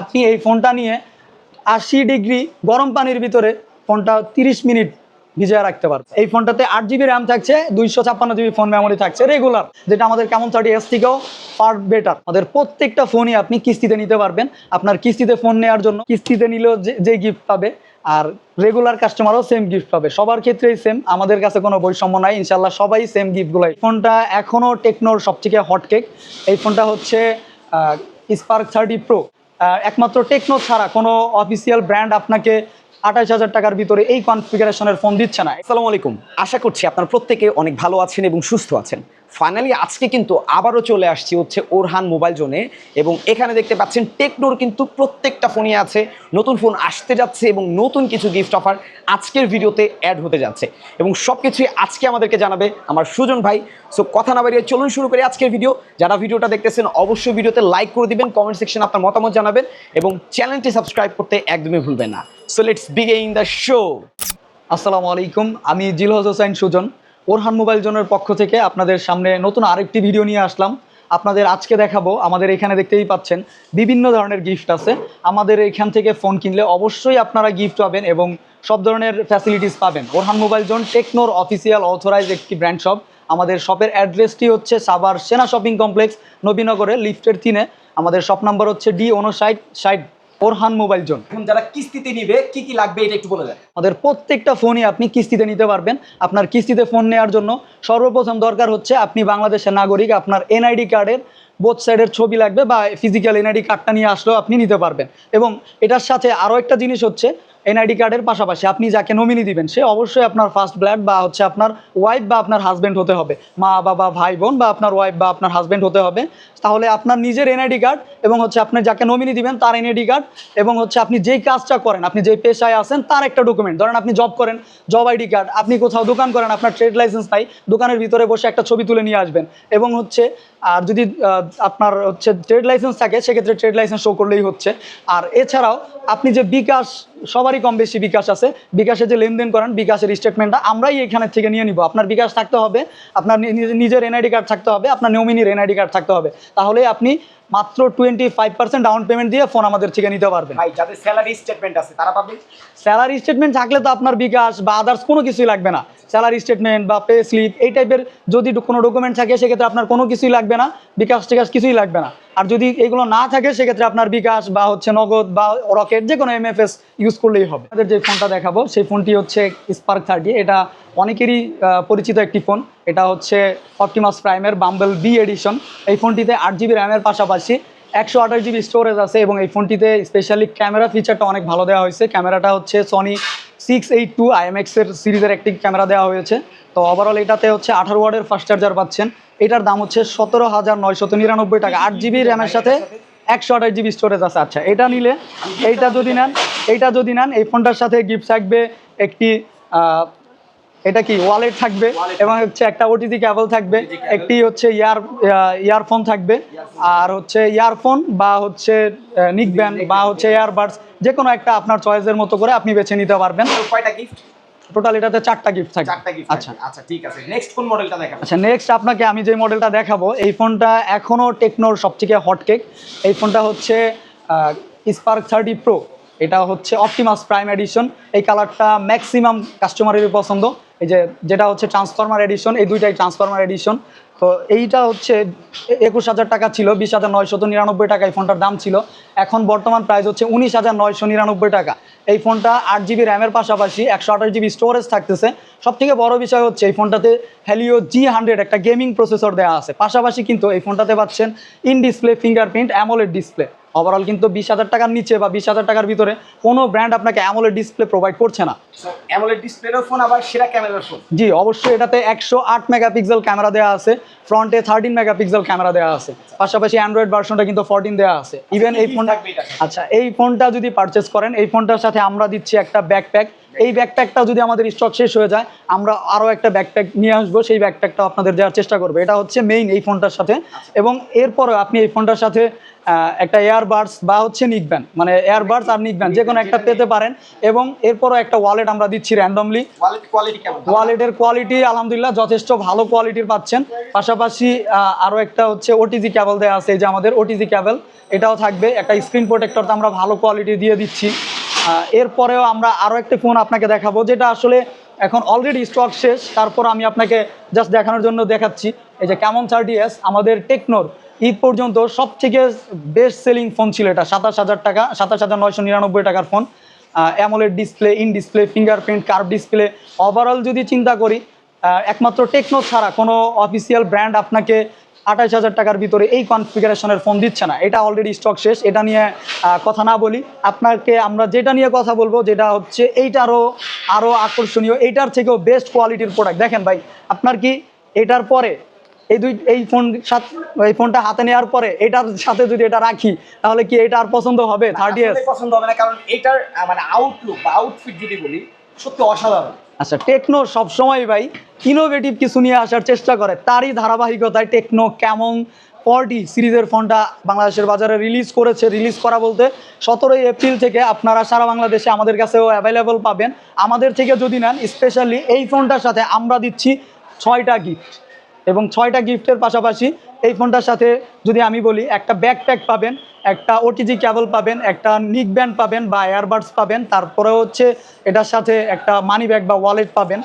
আপনি এই ফোনটা নিয়ে আশি ডিগ্রি গরম পানির ভিতরে ফোনটা তিরিশ মিনিট ভিজিয়ে রাখতে পারবে এই ফোনটাতে আট জিবি র্যাম থাকছে, দুইশো ছাপ্পান্ন জিবি ফোন মেমোরি থাকছে রেগুলার যেটা আমাদের কেমন থার্টি এস থেকেও ফার বেটার আমাদের প্রত্যেকটা ফোনই আপনি কিস্তিতে নিতে পারবেন। আপনার কিস্তিতে ফোন নেওয়ার জন্য কিস্তিতে নিলেও যে গিফট পাবে, আর রেগুলার কাস্টমারও সেম গিফট পাবে। সবার ক্ষেত্রেই সেম আমাদের কাছে কোনো বৈষম্য নাই ইনশাল্লাহ সবাই সেম গিফটগুলাই ফোনটা এখনও টেকনোর সবথেকে হট কেক এই ফোনটা হচ্ছে স্পার্ক থার্টি প্রো একমাত্র টেকনো ছাড়া কোনো অফিসিয়াল ব্র্যান্ড আপনাকে আঠাশ হাজার টাকার ভিতরে এই কনফিগারেশনের ফোন দিচ্ছে না। আসসালামু আলাইকুম। আশা করছি আপনার প্রত্যেকে অনেক ভালো আছেন এবং সুস্থ আছেন। ফাইনালি আজকে কিন্তু আবারও চলে আসছি হচ্ছে ওরহান মোবাইল জোনে এবং এখানে দেখতে পাচ্ছেন টেকনোর কিন্তু প্রত্যেকটা ফোনই আছে। নতুন ফোন আসতে যাচ্ছে এবং নতুন কিছু গিফট অফার আজকের ভিডিওতে অ্যাড হতে যাচ্ছে। এবং সব কিছুই আজকে আমাদেরকে জানাবে আমার সুজন ভাই। সো কথা না বাড়িয়ে চলুন শুরু করি আজকের ভিডিও যারা ভিডিওটা দেখতেছেন, অবশ্যই ভিডিওতে লাইক করে দিবেন কমেন্ট সেকশন আপনার মতামত জানাবেন এবং চ্যানেলটি সাবস্ক্রাইব করতে একদমই ভুলবেন না। So let's begin in the আসসালামু আলাইকুম, আমি জিলহজ হোসাইন সুজন। ওরহান মোবাইল জোনের পক্ষ থেকে আপনাদের সামনে নতুন আরেকটি ভিডিও নিয়ে আসলাম। আপনাদের আজকে দেখাবো, আমাদের এখানে দেখতেই পাচ্ছেন, বিভিন্ন ধরনের গিফট আছে। আমাদের এখান থেকে ফোন কিনলে অবশ্যই আপনারা গিফট পাবেন এবং সব ধরনের ফ্যাসিলিটিস পাবেন। ওরহান মোবাইল জোন টেকনোর অফিসিয়াল অথরাইজ একটি ব্র্যান্ড শপ আমাদের শপের অ্যাড্রেসটি হচ্ছে সাবার সেনা শপিং কমপ্লেক্স নবীনগরে লিফটের তিনে আমাদের শপ নাম্বার হচ্ছে ডি উনষাট ষাট ওরহান মোবাইল জোন। এখন যারা কিস্তিতে নিবে কি কি লাগবে এটা একটু বলে দেন। আমাদের প্রত্যেকটা ফোনই আপনি কিস্তিতে নিতে পারবেন। আপনার কিস্তিতে ফোন নেওয়ার জন্য সর্বপ্রথম দরকার হচ্ছে আপনি বাংলাদেশের নাগরিক আপনার এনআইডি কার্ডের বোথ সাইডের ছবি লাগবে বা ফিজিক্যাল এনআইডি কার্ডটা নিয়ে আসলেও আপনি নিতে পারবেন। এবং এটার সাথে আরও একটা জিনিস হচ্ছে এনআইডি কার্ডের পাশাপাশি আপনি যাকে নমিনি দিবেন, সে অবশ্যই আপনার ফার্স্ট ব্লাড বা হচ্ছে আপনার ওয়াইফ বা আপনার হাজব্যান্ড হতে হবে। মা, বাবা, ভাই, বোন বা আপনার ওয়াইফ বা আপনার হাজব্যান্ড হতে হবে। তাহলে আপনার নিজের এনআইডি কার্ড এবং হচ্ছে আপনি যাকে নমিনি দিবেন তার এনআইডি কার্ড এবং হচ্ছে আপনি যেই কাজটা করেন, আপনি যেই পেশায় আছেন তার একটা ডকুমেন্ট ধরেন আপনি জব করেন জব আইডি কার্ড আপনি কোথাও দোকান করেন, আপনার ট্রেড লাইসেন্স নাই, দোকানের ভিতরে বসে একটা ছবি তুলে নিয়ে আসবেন এবং হচ্ছে আর যদি আপনার হচ্ছে ট্রেড লাইসেন্স থাকে, সেক্ষেত্রে ট্রেড লাইসেন্স শো করলেই হচ্ছে। আর এছাড়াও আপনি যে বিকাশ, সবারই কম বেশি বিকাশ আছে। বিকাশে যে লেনদেন করেন, বিকাশের স্টেটমেন্টটা আমরাই এখানে থেকে নিয়ে নিব। আপনার বিকাশ থাকতে হবে, আপনার নিজের এনআইডি কার্ড থাকতে হবে, আপনার নমিনির এনআইডি কার্ড থাকতে হবে। তাহলে আপনি মাত্র twenty five percent down payment দিয়ে ফোন আমাদের থেকে নিতে পারবেন। ভাই যাদের স্যালারি স্টেটমেন্ট আছে তারা পাবে। স্যালারি স্টেটমেন্ট থাকলে তো আপনার বিকাশ বা আদার্স কোনো কিছুই লাগবে না। স্যালারি স্টেটমেন্ট বা পে স্লিপ এই টাইপের যদি কোনো ডকুমেন্ট থাকে সেক্ষেত্রে আপনার কোনো কিছুই লাগবে না। বিকাশ টিকাশ কিছুই লাগবে না। আর যদি এগুলো না থাকে, সেক্ষেত্রে আপনার বিকাশ বা হচ্ছে নগদ বা রকেট যে কোনো এমএফএস ইউজ করলেই হবে। আমাদের যে ফোনটা দেখাবো, সেই ফোনটি হচ্ছে স্পার্ক থার্টি এটা অনেকেরই পরিচিত একটি ফোন। এটা হচ্ছে অপটিমাস প্রাইমের বাম্বল বি এডিশন এই ফোনটিতে আট জিবি র্যামের পাশাপাশি একশো আঠাশ জিবি স্টোরেজ আছে এবং এই ফোনটিতে স্পেশালি ক্যামেরা ফিচারটা অনেক ভালো দেওয়া হয়েছে। ক্যামেরাটা হচ্ছে সনি সিক্স এইট টু আইএমএক্সের সিরিজের একটি ক্যামেরা দেওয়া হয়েছে। তো ওভারঅল এটাতে হচ্ছে আঠারো ওয়ার্ডের ফাস্ট চার্জার পাচ্ছেন। এটার দাম হচ্ছে সতেরো হাজার নয়শত নিরানব্বই টাকা। আট জিবি র্যামের সাথে একশো আঠাশ জিবি স্টোরেজ আছে। আচ্ছা এটা নিলে, এইটা যদি নেন, এইটা যদি নেন, এই ফোনটার সাথে গিফট থাকবে একটি এটা কি ওয়ালেট থাকবে এবং হচ্ছে একটা ওটিজি ক্যাবল থাকবে, একটি হচ্ছে ইয়ার ইয়ারফোন থাকবে, আর হচ্ছে ইয়ারফোন বা হচ্ছে নিক ব্যান্ড বা হচ্ছে ইয়ারবাডস যে কোনো একটা আপনার চয়েসের মতো করে আপনি বেছে নিতে পারবেন। কয়টা গিফট টোটাল এটাতে চারটা গিফট থাকে চারটা গিফট আচ্ছা। আচ্ছা ঠিক আছে। নেক্সট কোন মডেলটা দেখাবো? আচ্ছা নেক্সট আপনাকে আমি যে মডেলটা দেখাবো এই ফোনটা এখনও টেকনোর সবথেকে হট কেক এই ফোনটা হচ্ছে স্পার্ক থার্টি প্রো এটা হচ্ছে অপটিমাস প্রাইম এডিশন এই কালারটা ম্যাক্সিমাম কাস্টমারেরই পছন্দ। এই যে যেটা হচ্ছে ট্রান্সফরমার এডিশন এই দুইটাই ট্রান্সফরমার এডিশন তো এইটা হচ্ছে একুশ হাজার টাকা ছিল, বিশ হাজার নয়শত নিরানব্বই টাকা এই ফোনটার দাম ছিল। এখন বর্তমান প্রাইস হচ্ছে উনিশ হাজার নয়শো নিরানব্বই টাকা। এই ফোনটা আট জিবি র্যামের পাশাপাশি একশো আঠাশ জিবি স্টোরেজ থাকতেছে। সব থেকে বড় বিষয় হচ্ছে এই ফোনটাতে হ্যালিও জি হান্ড্রেড একটা গেমিং প্রসেসর দেওয়া আছে। পাশাপাশি কিন্তু এই ফোনটাতে পাচ্ছেন in display fingerprint AMOLED display overall কিন্তু বিশ হাজার টাকার নিচে বা বিশ হাজার টাকার ভিতরে কোনো ব্র্যান্ড আপনাকে অ্যামোলেড ডিসপ্লে প্রোভাইড করছে না। অ্যামোলেড ফোন আবার সেরা ক্যামেরার ফোন জি অবশ্যই এটাতে একশো আট মেগাপিক্সেল ক্যামেরা দেওয়া আছে ফ্রন্টে থার্টিন মেগাপিক্সেল ক্যামেরা দেওয়া আছে পাশাপাশি অ্যান্ড্রয়েড ভার্সনটা কিন্তু ফোরটিন দেওয়া আছে। ইভেন এই ফোনটা আচ্ছা এই ফোনটা যদি পারচেস করেন এই ফোনটার সাথে আমরা দিচ্ছি একটা ব্যাকপ্যাক এই ব্যাকপ্যাকটা যদি আমাদের স্টক শেষ হয়ে যায় আমরা আরও একটা ব্যাকপ্যাক নিয়ে আসব সেই ব্যাকপ্যাকটা আপনাদের দেওয়ার চেষ্টা করব। এটা হচ্ছে মেইন এই ফোনটার সাথে। এবং এরপরে আপনি এই ফোনটার সাথে একটা এয়ারবাডস বা হচ্ছে নিকব্যান মানে এয়ারবাডস আর নিকব্যান যে কোনো একটা পেতে পারেন। এবং এরপরও একটা ওয়ালেট আমরা দিচ্ছি র্যান্ডমলি ওয়ালেটের কোয়ালিটি আলহামদুলিল্লাহ যথেষ্ট ভালো কোয়ালিটির পাচ্ছেন। পাশাপাশি আরও একটা হচ্ছে ওটিজি ক্যাবল দেওয়া আছে এই যে আমাদের ওটিজি ক্যাবল এটাও থাকবে। একটা স্ক্রিন প্রোটেক্টর তো আমরা ভালো কোয়ালিটি দিয়ে দিচ্ছি। এরপরেও আমরা আরও একটা ফোন আপনাকে দেখাবো, যেটা আসলে এখন অলরেডি স্টক শেষ। তারপর আমি আপনাকে জাস্ট দেখানোর জন্য দেখাচ্ছি। এই যে কেমন থার্টি এস আমাদের টেকনোর ঈদ পর্যন্ত সব থেকে বেস্ট সেলিং ফোন ছিল এটা, সাতাশ হাজার টাকা, সাতাশ হাজার নয়শো নিরানব্বই টাকার phone AMOLED display in display fingerprint curve display overall যদি চিন্তা করি একমাত্র টেকনো ছাড়া কোনো অফিসিয়াল ব্র্যান্ড আপনাকে আঠাশ হাজার টাকার ভিতরে এই কনফিগারেশনের ফোন দিচ্ছে না। এটা অলরেডি স্টক শেষ এটা নিয়ে কথা না বলি। আপনাকে আমরা যেটা নিয়ে কথা বলব যেটা হচ্ছে এইটারও আরও আকর্ষণীয় এইটার থেকেও বেস্ট কোয়ালিটির প্রোডাক্ট দেখেন ভাই আপনার কি এটার পরে এই দুই এই ফোন সাথ- এই ফোনটা হাতে নেওয়ার পরে এটার সাথে যদি এটা রাখি তাহলে কি এটা আর পছন্দ হবে? থার্টি পছন্দ হবে না কারণ এটার মানে আউটলুক বা আউটফিট যদি বলি সত্যি অসাধারণ। আচ্ছা টেকনো সবসময় ভাই ইনোভেটিভ কিছু নিয়ে আসার চেষ্টা করে। তারই ধারাবাহিকতায় টেকনো কেমন ফর্টি সিরিজের ফোনটা বাংলাদেশের বাজারে রিলিজ করেছে রিলিজ করা বলতে সতেরোই এপ্রিল থেকে আপনারা সারা বাংলাদেশে আমাদের কাছেও অ্যাভেলেবল পাবেন। আমাদের থেকে যদি নেন স্পেশালি এই ফোনটার সাথে আমরা দিচ্ছি ছয়টা গিফট এবং ছয়টা গিফটের পাশাপাশি এই ফোনটার সাথে যদি আমি বলি একটা ব্যাকপ্যাক পাবেন একটা ওটিজি ক্যাবল পাবেন একটা নিক ব্যান্ড পাবেন বা এয়ারবাডস পাবেন তারপরে হচ্ছে এটার সাথে একটা মানি ব্যাগ বা ওয়ালেট পাবেন।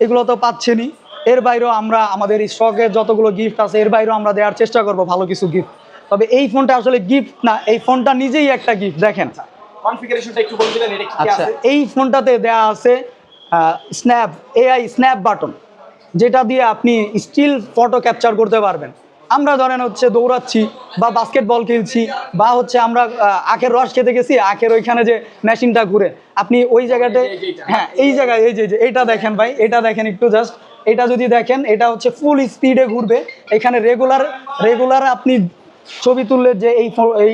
এগুলো তো পাচ্ছেনই। এর বাইরেও আমরা আমাদের স্টকের যতগুলো গিফট আছে এর বাইরেও আমরা দেওয়ার চেষ্টা করব ভালো কিছু গিফট তবে এই ফোনটা আসলে গিফট না এই ফোনটা নিজেই একটা গিফট দেখেন। আচ্ছা এই ফোনটাতে দেয়া আছে স্ন্যাপ এআই স্ন্যাপ বাটন যেটা দিয়ে আপনি স্টিল ফটো ক্যাপচার করতে পারবেন। আমরা ধরেন হচ্ছে দৌড়াচ্ছি বা বাস্কেটবল খেলছি বা হচ্ছে আমরা আখের রস খেতে গেছি আখের ওইখানে যে মেশিনটা ঘুরে। আপনি ওই জায়গাতে। হ্যাঁ এই জায়গায় এই যে এই যে এটা দেখেন ভাই এটা দেখেন একটু জাস্ট এটা যদি দেখেন এটা হচ্ছে ফুল স্পিডে ঘুরবে। এখানে রেগুলার রেগুলার আপনি ছবি তুললে যে এই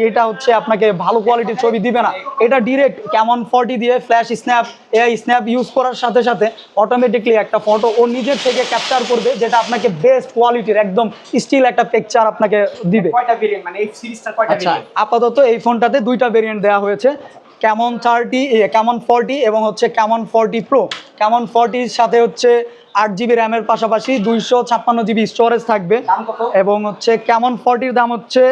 এটা হচ্ছে আপনাকে ভালো কোয়ালিটির ছবি দিবে না। এটা ডিরেক্ট কেমন ফটো দিয়ে flash snap AI snap use করার সাথে সাথে অটোমেটিকলি একটা ফটো ও নিজের থেকে ক্যাপচার করবে যেটা আপনাকে বেস্ট কোয়ালিটির একদম স্টিল একটা পিকচার আপনাকে দিবে। মানে আচ্ছা আপাতত এই ফোনটাতে দুইটা ভেরিয়েন্ট দেওয়া হয়েছে। কেমন থার্টি কেমন ফর্টি এবং হচ্ছে কেমন ফর্টি প্রো কেমন ফর্টির সাথে হচ্ছে আট জিবি র্যামের পাশাপাশি দুইশো ছাপ্পান্ন জিবি স্টোরেজ থাকবে। এবং হচ্ছে কেমন ফর্টির দাম হচ্ছে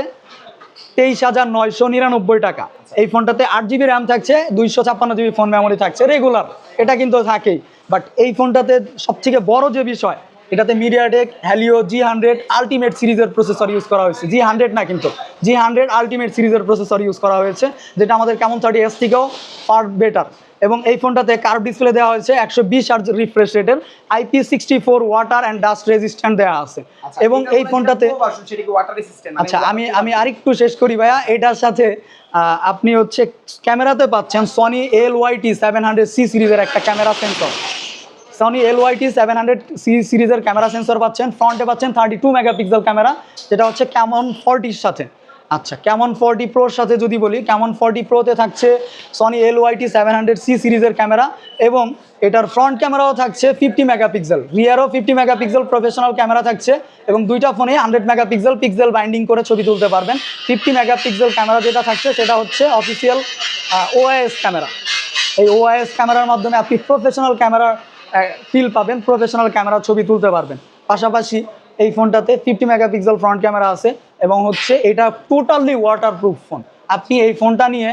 তেইশ হাজার নয়শো নিরানব্বই টাকা। এই ফোনটাতে আট জিবি র্যাম থাকছে দুইশো ছাপ্পান্ন জিবি ফোন মেমোরি থাকছে। রেগুলার এটা কিন্তু থাকেই। বাট এই ফোনটাতে সবথেকে বড় যে বিষয় এটাতে MediaTek Helio G hundred ultimate সিরিজের প্রসেসর ইউজ করা হয়েছে। জি হান্ড্রেড না কিন্তু জি হান্ড্রেড আলটিমেট সিরিজের প্রসেসর ইউজ করা হয়েছে যেটা আমাদের কেমন থার্টি এস থেকেও ফার বেটার এবং এই ফোনটাতে কার্ভ ডিসপ্লে দেওয়া হয়েছে একশো বিশ আর্জ রিফ্রেশ রেটের IP sixty four water and dust resistant দেওয়া আছে। আচ্ছা, এবং এই ফোনটাতে রেসিস্ট্যান্ট আচ্ছা আমি আমি আরেকটু শেষ করি ভাইয়া। এটার সাথে আপনি হচ্ছে ক্যামেরাতে পাচ্ছেন Sony L YT seven hundred C সিরিজের একটা camera sensor Sony L YT seven hundred C সিরিজের ক্যামেরা সেন্সর পাচ্ছেন ফ্রন্টে পাচ্ছেন থার্টি টু মেগাপিক্সেল ক্যামেরা, যেটা হচ্ছে ক্যামন ফর্টির সাথে। আচ্ছা ক্যামন ফর্টি প্রোর সাথে যদি বলি ক্যামন ফর্টি প্রোতে থাকছে Sony L YT seven hundred C সিরিজের ক্যামেরা এবং এটার ফ্রন্ট ক্যামেরাও থাকছে ফিফটি মেগাপিক্সেল রিয়ারও ফিফটি মেগাপিক্সেল প্রফেশনাল ক্যামেরা থাকছে এবং দুইটা ফোনে হান্ড্রেড মেগাপিক্সেল পিক্সেল বাইন্ডিং করে ছবি তুলতে পারবেন। ফিফটি মেগাপিক্সেল ক্যামেরা যেটা থাকছে, সেটা হচ্ছে অফিসিয়াল ওআইএস ক্যামেরা। এই ওআইএস ক্যামেরার মাধ্যমে আপনি প্রফেশনাল ক্যামেরা ফিল পাবেন প্রফেশনাল ক্যামেরা ছবি তুলতে পারবেন। পাশাপাশি এই ফোনটাতে ফিফটি মেগাপিক্সেল ফ্রন্ট ক্যামেরা আছে এবং হচ্ছে এটা টোটালি ওয়াটার প্রুফ ফোন আপনি এই ফোনটা নিয়ে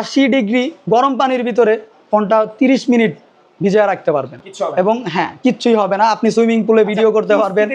আশি ডিগ্রি গরম পানির ভিতরে ফোনটা তিরিশ মিনিট ভিজিয়ে রাখতে পারবেন। এবং হ্যাঁ কিচ্ছুই হবে না। আপনি সুইমিং পুলে ভিডিও করতে পারবেন।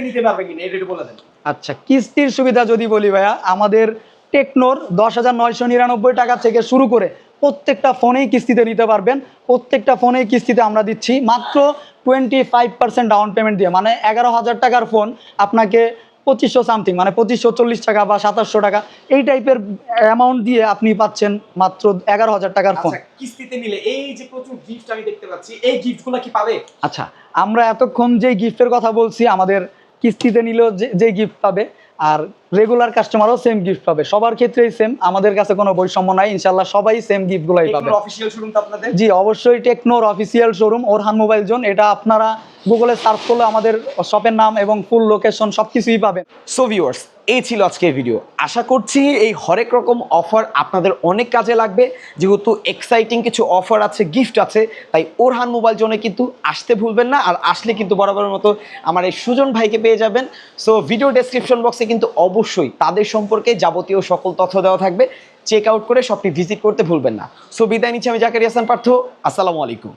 আচ্ছা কিস্তির সুবিধা যদি বলি ভাইয়া আমাদের টেকনোর দশ হাজার নয়শো নিরানব্বই টাকা থেকে শুরু করে প্রত্যেকটা ফোনেই কিস্তিতে নিতে পারবেন। প্রত্যেকটা ফোনেই কিস্তিতে আমরা দিচ্ছি। মাত্র twenty five percent down payment দিয়ে। মানে এগারো হাজার টাকার ফোন আপনাকে পঁচিশশো সামথিং মানে পঁচিশশো চল্লিশ টাকা বা সাতাশশো টাকা এই টাইপের অ্যামাউন্ট দিয়ে আপনি পাচ্ছেন মাত্র এগারো হাজার টাকার ফোন আচ্ছা কিস্তিতে নিলে এই যে প্রচুর গিফট আমি দেখতে পাচ্ছি এই গিফটগুলো কি পাবে? আচ্ছা আমরা এতক্ষণ যে গিফটের কথা বলছি আমাদের কিস্তিতে নিলেও যে যে গিফট পাবে আর রেগুলার কাস্টমারও সেম গিফট পাবে। সবার ক্ষেত্রেই সেম আমাদের কাছে কোনো বৈষম্য নাই ইনশাল্লাহ সবাই সেম গিফটগুলোই পাবে। অফিসিয়াল শোরুম তো আপনাদের? জি অবশ্যই টেকনোর official showroom Orhan mobile zone এটা আপনারা গুগলে সার্চ করলে আমাদের শপের নাম এবং ফুল লোকেশন সব কিছুই পাবেন। সো ভিউয়ার্স এই ছিল আজকের ভিডিও আশা করছি এই হরেক রকম অফার আপনাদের অনেক কাজে লাগবে। যেহেতু এক্সাইটিং কিছু অফার আছে গিফট আছে, তাই ওরহান মোবাইল জোনে কিন্তু আসতে ভুলবেন না আর আসলে কিন্তু বরাবরের মতো আমার এই সুজন ভাইকে পেয়ে যাবেন। সো ভিডিও ডেসক্রিপশন বক্সে কিন্তু অবশ্যই তাদের সম্পর্কে যাবতীয় সকল তথ্য দেওয়া থাকবে। চেক আউট করে শপটি ভিজিট করতে ভুলবেন না। সো বিদায় নিচ্ছি আমি জাকারি হাসান পার্থ। আসসালামু আলাইকুম।